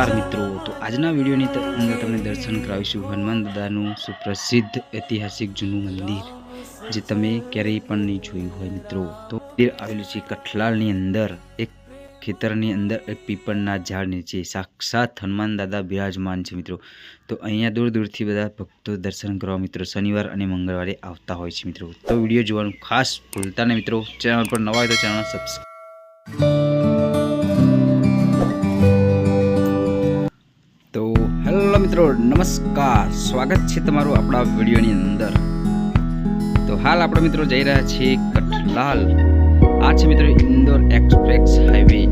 નમસ્કાર મિત્રો. તો આજના વિડીયોની અંદર તમને દર્શન કરાવીશું હનુમાન દાદાનું સુપ્રસિદ્ધ ઐતિહાસિક જૂનું મંદિર, જે તમે ક્યારેય પણ નહીં જોયું હોય મિત્રો. તો મંદિર આવેલું છે કઠલાલની અંદર, એક ખેતરની અંદર એક પીપળના ઝાડ નીચે. સાક્ષાત હનુમાન દાદા બિરાજમાન છે મિત્રો. તો અહીંયા દૂર દૂરથી બધા ભક્તો દર્શન કરવા મિત્રો, શનિવાર અને મંગળવારે આવતા હોય છે મિત્રો. તો વીડિયો જોવાનું ખાસ ભૂલતા ને મિત્રો. ચેનલ પર નવા હોય તો ચેનલ સબસ્ક્રાઈબ મિત્રો, નમસ્કાર. સ્વાગત છે તમારું આપણા વિડીયોની અંદર. તો હાલ આપણે મિત્રો જઈ રહ્યા છીએ કઠલાલ આ છે મિત્રો ઇન્દોર એક્સપ્રેસ હાઈવે,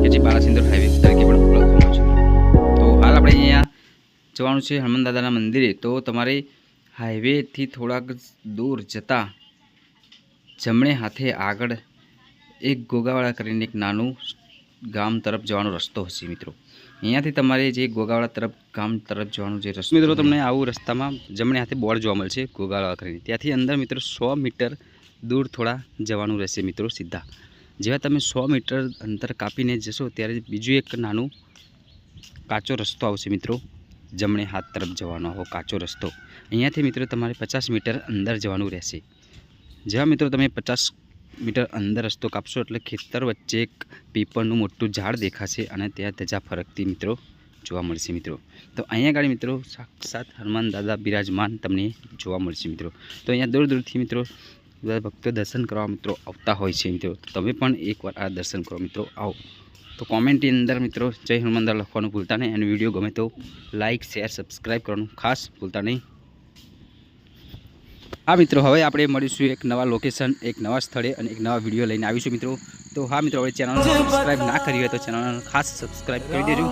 કે જે બાલાસિંદોર હાઈવે તરીકે પણ ઓળખવામાં છે. તો હાલ આપણે અહીંયા જવાનું છે હનુમાન દાદાના મંદિરે. તો તમારે હાઈવેથી થોડાક દૂર જતાં જમણે હાથે આગળ એક ગોગાવાળા કરીને એક નાનું ગામ તરફ જવાનો રસ્તો હશે મિત્રો. અહીંયાથી તમારે જે ગોગાવાડા તરફ ગામ તરફ જવાનું જે રસ્તો મિત્રો તમને આવું રસ્તામાં જમણે હાથે બોર્ડ જોવા મળશે ગોગાવાડા કરીને. ત્યાંથી અંદર મિત્રો સો મીટર દૂર થોડા જવાનું રહેશે મિત્રો સીધા. જેવા તમે સો મીટર અંતર કાપીને જશો ત્યારે બીજું એક નાનું કાચો રસ્તો આવશે મિત્રો. જમણે હાથ તરફ જવાનો આવો કાચો રસ્તો. અહીંયાથી મિત્રો તમારે પચાસ મીટર અંદર જવાનું રહેશે. જેવા મિત્રો તમે પચાસ મીટર અંદર રસ્તો કાપશો એટલે ખેતર વચ્ચે એક પીપળનું મોટું ઝાડ દેખાશે અને ત્યાં ધજા ફરકતી મિત્રો જોવા મળશે મિત્રો. તો અહીંયા આગળ મિત્રો, સાક્ષાત હનુમાન દાદા બિરાજમાન તમને જોવા મળશે મિત્રો. તો અહીંયા દૂર દૂરથી મિત્રો ભક્તો દર્શન કરવા મિત્રો આવતા હોય છે મિત્રો. તમે પણ એકવાર આ દર્શન કરો મિત્રો, આવો. તો કોમેન્ટની અંદર મિત્રો, જય હનુમાન દાદા લખવાનું ભૂલતા નહીં અને વીડિયો ગમે તો લાઇક શેર સબસ્ક્રાઈબ કરવાનું ખાસ ભૂલતા નહીં. હા મિત્રો, હવે આપણે મળીશું એક નવા લોકેશન એક નવા સ્થળે અને એક નવા વીડિયો લઈને આવીશું મિત્રો. તો હા મિત્રો, હવે ચેનલ સબસ્ક્રાઈબ ના કરી હોય તો ચેનલ ખાસ સબસ્ક્રાઈબ કરી દેજો.